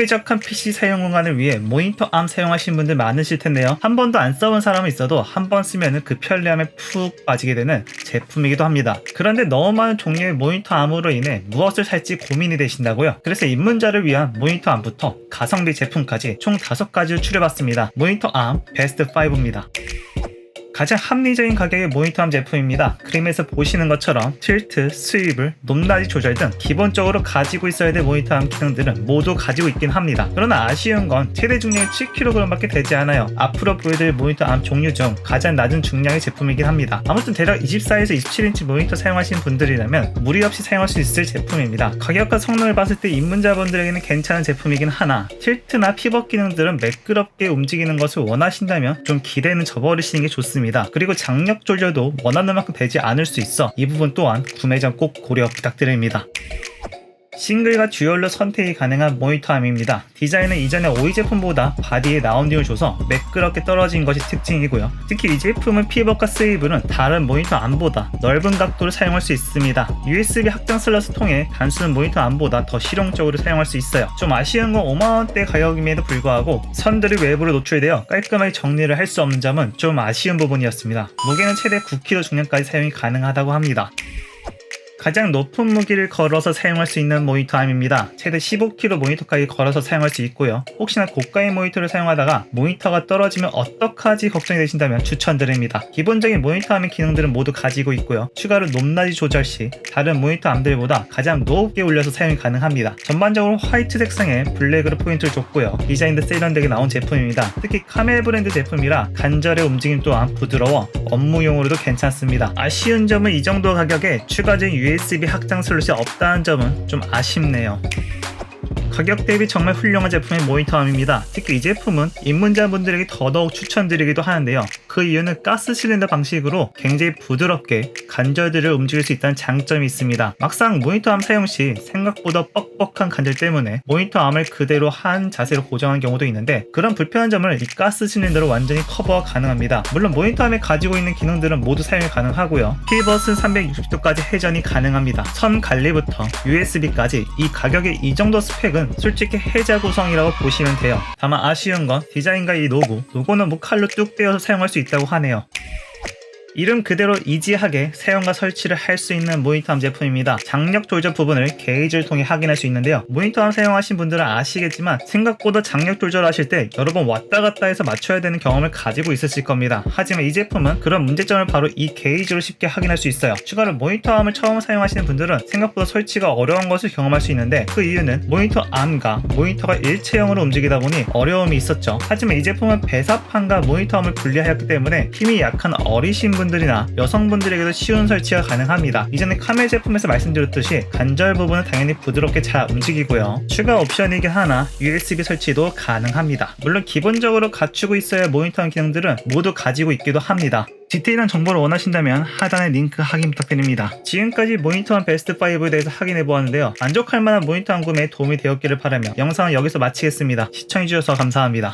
쾌적한 PC 사용 공간을 위해 모니터 암 사용하신 분들 많으실 텐데요. 한 번도 안 써본 사람은 있어도 한 번 쓰면 그 편리함에 푹 빠지게 되는 제품이기도 합니다. 그런데 너무 많은 종류의 모니터 암으로 인해 무엇을 살지 고민이 되신다고요? 그래서 입문자를 위한 모니터 암부터 가성비 제품까지 총 5가지를 추려봤습니다. 모니터 암 베스트 5입니다. 가장 합리적인 가격의 모니터암 제품입니다. 그림에서 보시는 것처럼 틸트, 스윕을, 높낮이 조절 등 기본적으로 가지고 있어야 될 모니터암 기능들은 모두 가지고 있긴 합니다. 그러나 아쉬운 건 최대 중량이 7kg밖에 되지 않아요. 앞으로 보여드릴 모니터암 종류 중 가장 낮은 중량의 제품이긴 합니다. 아무튼 대략 24에서 27인치 모니터 사용하시는 분들이라면 무리 없이 사용할 수 있을 제품입니다. 가격과 성능을 봤을 때 입문자분들에게는 괜찮은 제품이긴 하나 틸트나 피벗 기능들은 매끄럽게 움직이는 것을 원하신다면 좀 기대는 저버리시는 게 좋습니다. 그리고 장력 조절도 원하는 만큼 되지 않을 수 있어 이 부분 또한 구매 전 꼭 고려 부탁드립니다. 싱글과 듀얼로 선택이 가능한 모니터암입니다. 디자인은 이전의 OE 제품보다 바디에 라운딩을 줘서 매끄럽게 떨어진 것이 특징이고요. 특히 이 제품은 피벗과 스위브는 다른 모니터암보다 넓은 각도를 사용할 수 있습니다. USB 확장 슬롯을 통해 단순한 모니터암보다 더 실용적으로 사용할 수 있어요. 좀 아쉬운 건 5만원대 가격임에도 불구하고 선들이 외부로 노출되어 깔끔하게 정리를 할 수 없는 점은 좀 아쉬운 부분이었습니다. 무게는 최대 9kg 중량까지 사용이 가능하다고 합니다. 가장 높은 무기를 걸어서 사용할 수 있는 모니터암입니다. 최대 15kg 모니터까지 걸어서 사용할 수 있고요. 혹시나 고가의 모니터를 사용하다가 모니터가 떨어지면 어떡하지 걱정이 되신다면 추천드립니다. 기본적인 모니터암의 기능들은 모두 가지고 있고요. 추가로 높낮이 조절 시 다른 모니터암들보다 가장 높게 올려서 사용이 가능합니다. 전반적으로 화이트 색상에 블랙으로 포인트를 줬고요. 디자인도 세련되게 나온 제품입니다. 특히 카멜 브랜드 제품이라 관절의 움직임 또한 부드러워 업무용으로도 괜찮습니다. 아쉬운 점은 이 정도 가격에 추가적인 USB 확장 슬롯이 없다는 점은 좀 아쉽네요. 가격 대비 정말 훌륭한 제품의 모니터암입니다. 특히 이 제품은 입문자분들에게 더더욱 추천드리기도 하는데요. 그 이유는 가스 실린더 방식으로 굉장히 부드럽게 관절들을 움직일 수 있다는 장점이 있습니다. 막상 모니터암 사용 시 생각보다 뻑뻑한 관절 때문에 모니터암을 그대로 한 자세로 고정한 경우도 있는데 그런 불편한 점을 이 가스 실린더로 완전히 커버가 가능합니다. 물론 모니터암에 가지고 있는 기능들은 모두 사용이 가능하고요. 피벗은 360도까지 회전이 가능합니다. 선 관리부터 USB까지 이 가격에 이 정도 스펙은 솔직히 해자 구성이라고 보시면 돼요. 다만 아쉬운 건 디자인과 이 로고, 로고는 뭐 칼로 뚝 떼어서 사용할 수 있다고 하네요. 이름 그대로 이지하게 사용과 설치를 할 수 있는 모니터암 제품입니다. 장력 조절 부분을 게이지를 통해 확인할 수 있는데요. 모니터암 사용하신 분들은 아시겠지만 생각보다 장력 조절하실 때 여러 번 왔다 갔다 해서 맞춰야 되는 경험을 가지고 있으실 겁니다. 하지만 이 제품은 그런 문제점을 바로 이 게이지로 쉽게 확인할 수 있어요. 추가로 모니터암을 처음 사용하시는 분들은 생각보다 설치가 어려운 것을 경험할 수 있는데 그 이유는 모니터 암과 모니터가 일체형으로 움직이다 보니 어려움이 있었죠. 하지만 이 제품은 배사판과 모니터암을 분리하였기 때문에 힘이 약한 어리신 분들이나 여성분들에게도 쉬운 설치가 가능합니다. 이전에 카멜 제품에서 말씀드렸듯이 관절 부분은 당연히 부드럽게 잘 움직이고요. 추가 옵션이긴 하나 USB 설치도 가능합니다. 물론 기본적으로 갖추고 있어야 모니터한 기능들은 모두 가지고 있기도 합니다. 디테일한 정보를 원하신다면 하단에 링크 확인 부탁드립니다. 지금까지 모니터한 베스트 5에 대해서 확인해 보았는데요. 만족할 만한 모니터 한 구매에 도움이 되었기를 바라며 영상은 여기서 마치겠습니다. 시청해주셔서 감사합니다.